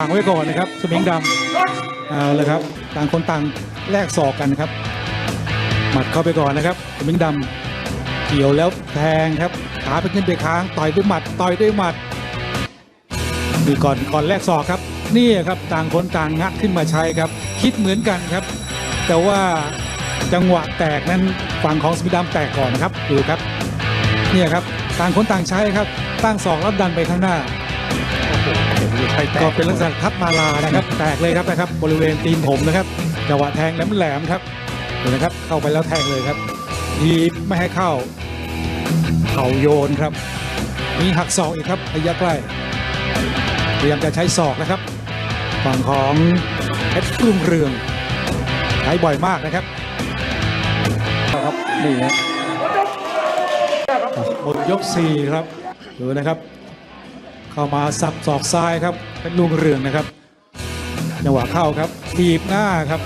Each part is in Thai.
ต่างไว้ก่อนนะครับสมิงดำเอาเลยครับต่างคนต่างแลกศอกกันครับ หมัดเข้าไปก่อนนะครับสมิงดำเกี่ยวแล้วแทงครับขาไปขึ้นไปค้างต่อยด้วยหมัดต่อยด้วยหมัดนี่ก่อนก่อนแลกศอกครับ นี่ครับต่างคนต่างงัดขึ้นมาใช้ครับ คิดเหมือนกันครับ แต่ว่าจังหวะแตกนั้นฝั่งของสมิงดำแตกก่อนนะครับดูครับเนี่ยครับต่างคนต่างใช้ครับตั้งศอกแล้วดันไปข้างหน้า ก็เป็นลักษณะทับมาลานะครับ แตกเลยครับนะครับ บริเวณตีนผมนะครับจังหวะแทงแหลมๆครับเห็นนะครับ เข้าไปแล้วแทงเลยครับทีบไม่ให้เข้า เข่าโยนครับ มีหักศอกอีกครับระยะใกล้พยายามจะใช้ศอกนะครับฝั่งของเพชรรุ่งเรืองใช้บ่อยมากนะครับครับนี่ฮะหมดยกสี่ครับดูนะครับ เข้ามาสับศอกซ้ายครับเป็นลุงเรืองนะครับจังหวะเข้าครับทีบหน้าครับ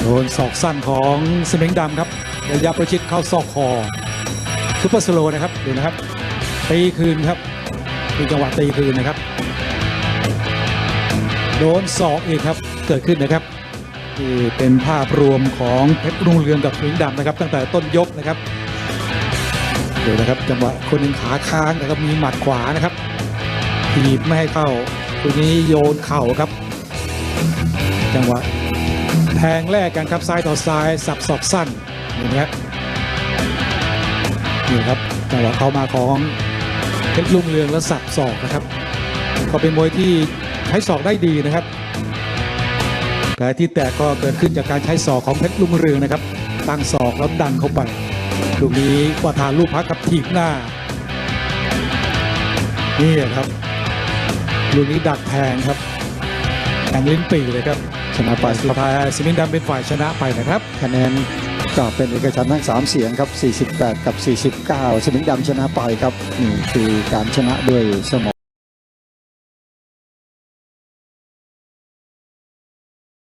โดนศอกสั้นของสมิงดำครับระยะประชิดเข้าศอกคอซุปเปอร์สโลว์นะครับดูนะครับตีคืนครับมีจังหวะตีคืนนะครับ โดนศอกอีกครับเกิดขึ้นนะครับที่เป็นภาพรวมของเพชรรุ่งเรืองกับสมิงดำนะครับ ตั้งแต่ต้นยกนะครับ ดี๋ยวนะครับจังหวะคนหนึ่งขาค้างนะครับมีหมัดขวานะครับถีบไม่ให้เข้าคนนี้โยนเข่าครับ จังหวะแทงแรกกันครับซ้ายต่อซ้ายสับศอกสั้นนี่นะครับนี่ครับจังหวะเข้ามาของเพชรลุงเรืองแล้วสับศอกนะครับก็เป็นมวยที่ใช้ศอกได้ดีนะครับแต่ที่แตกก็เกิดขึ้นจากการใช้ศอกของเพชรลุงเรืองนะครับตั้งศอกแล้วดันเข้าไป ลูกนี้กว่าทานลูกพักกับถีบหน้า นี่ครับ ลูกนี้ดักแทงครับแทงลิ้นปีเลยครับชนะไปสุดท้ายสมิงดำเป็นฝ่ายชนะไปนะครับ คะแนนก็เป็นเอกฉันท์ทั้ง 3 เสียงครับ 48 กับ 49 สมิงดำชนะไปครับ นี่คือการชนะด้วยสม